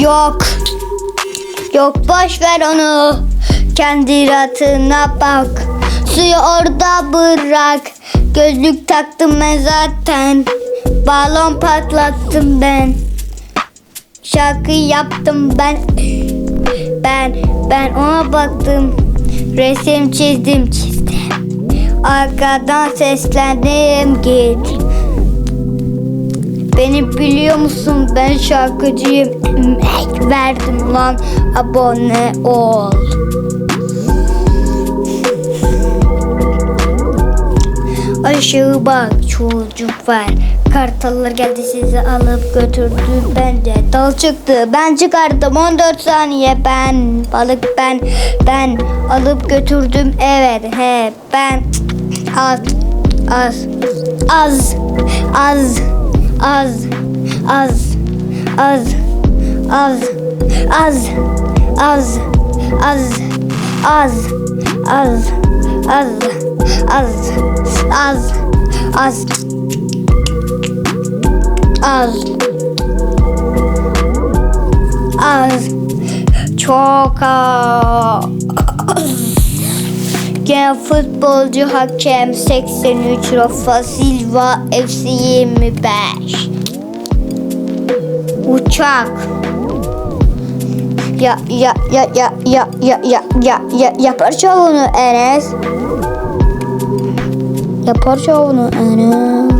Yok. Yok boş ver onu. Kendi rahatına bak. Suyu orada bırak. Gözlük taktım ben zaten. Balon patlattım ben. Şarkı yaptım ben. Ben ben ona baktım. Resim çizdim çizdim. Arkadan seslendim git. Beni biliyor musun ben şarkıcıyım. Emek verdim lan abone ol. Aşağı bak çocuk var. Kartallar geldi sizi alıp götürdü bence. Dal çıktı ben çıkardım 14 saniye ben. Balık ben ben alıp götürdüm evet he ben. Az az az az az az az az az az az az az az az az az az az çok az Gen futbolcu hakem 83 Rafa Silva FC 25 Uçak. Ya ya ya ya ya ya ya ya ya yapar çoğunu Enes. Yapar çoğunu Enes